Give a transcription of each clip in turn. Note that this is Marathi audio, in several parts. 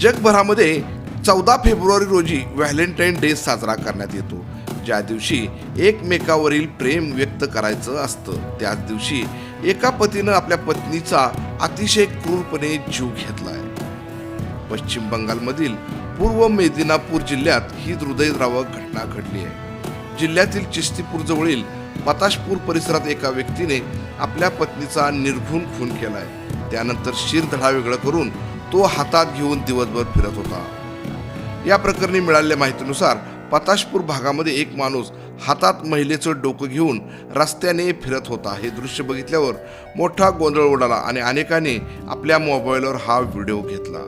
जगभरामध्ये चौदा फेब्रुवारी रोजी व्हॅलेंटाईन डे साजरा करण्यात येतो. ज्या दिवशी एकमेकावरील प्रेम व्यक्त करायचं असतं त्याच दिवशी एका पतीनं आपल्या पत्नीचा अतिशय क्रूरपणे जीव घेतलाय. पश्चिम बंगालमधील पूर्व मेदिनापूर जिल्ह्यात ही हृदयद्रावक घटना घडली आहे. जिल्ह्यातील चिस्तीपूर जवळील पताशपूर परिसरात एका व्यक्तीने आपल्या पत्नीचा निर्घुण खून केलाय. त्यानंतर शिरधडा वेगळं करून तो हातात घेऊन दिवसभर फिरत होता. या प्रकरणी मिळालेल्या माहितीनुसार पताशपूर भागामध्ये एक माणूस हातात महिलेचं डोकं घेऊन रस्त्याने फिरत होता. हे दृश्य बघितल्यावर मोठा गोंधळ उडाला आणि अनेकांनी आपल्या मोबाईलवर हा व्हिडिओ घेतला.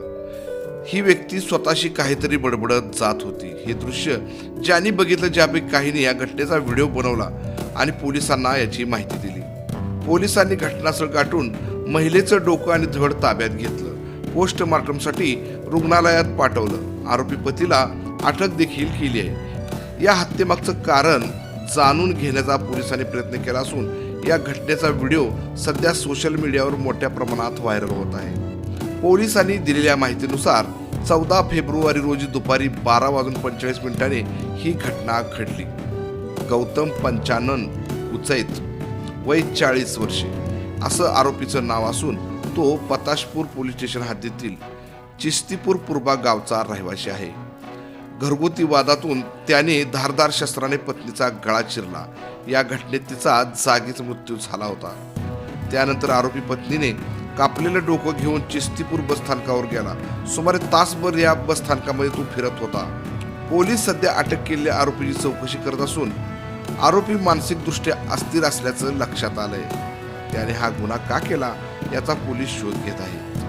ही व्यक्ती स्वतःशी काहीतरी बडबडत जात होती. हे दृश्य ज्यांनी बघितलं ज्यापैकी काहींनी या घटनेचा व्हिडिओ बनवला आणि पोलिसांना याची माहिती दिली. पोलिसांनी घटनास्थळ गाठून महिलेचं डोकं आणि धड ताब्यात घेतलं. पोस्टमार्टमसाठी रुग्णालयात पाठवलं. आरोपी पतीला अटक देखील केली आहे. या हत्येमागचं कारण जाणून घेण्याचा पोलिसांनी प्रयत्न केला असून या घटनेचा व्हिडिओ सध्या सोशल मीडियावर मोठ्या प्रमाणात व्हायरल होत आहे. पोलिसांनी दिलेल्या माहितीनुसार चौदा फेब्रुवारी रोजी दुपारी बारा वाजून पंचेचाळीस मिनिटांनी ही घटना घडली. गौतम पंचानन उचैत वय चाळीस वर्षे असं आरोपीचं नाव असून तो पताशपूर पोलीस स्टेशन हद्दीतील चिस्तीपूर पूर्वा गावचा रहिवासी आहे. घरगुती वादातून त्याने धारदार शस्त्राने पत्नीचा गळा चिरला. या घटनेत तिचा जागीच मृत्यू झाला होता. त्यानंतर आरोपी पत्नीने कापलेलं डोकं घेऊन चिस्तीपूर बसस्थानकावर गेला. सुमारे तासभर या बसस्थानकामध्ये तो फिरत होता. पोलीस सध्या अटक केलेल्या आरोपीची चौकशी करत असून आरोपी मानसिकदृष्ट्या अस्थिर असल्याचं लक्षात आलंय. त्याने हा गुन्हा का केला? याचा पोलीस शोध घेत आहे.